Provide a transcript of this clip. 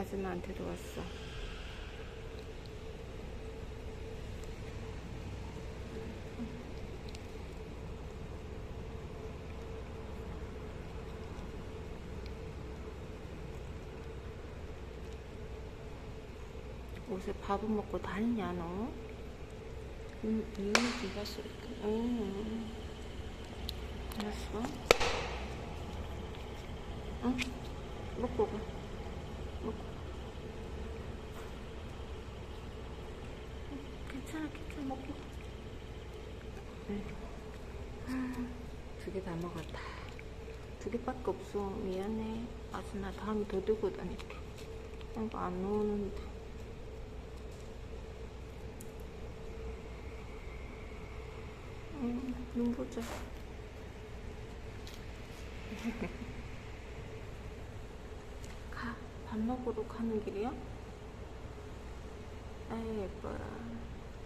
아줌마한테 도 왔어. 옷에 밥은 먹고 다니냐 너? 음, 음, 네가 쓸 음. 알았어? 응? 먹고 가. 먹고. 응, 괜찮아, 먹고 가. 응. 두개 다 먹었다. 두 개밖에 없어. 미안해. 아주 나 다음에 더 들고 다닐게. 이거 안 나오는데. 응, 눈 보자. 가. 밥 먹으러 가는 길이야? 아이, 예뻐라.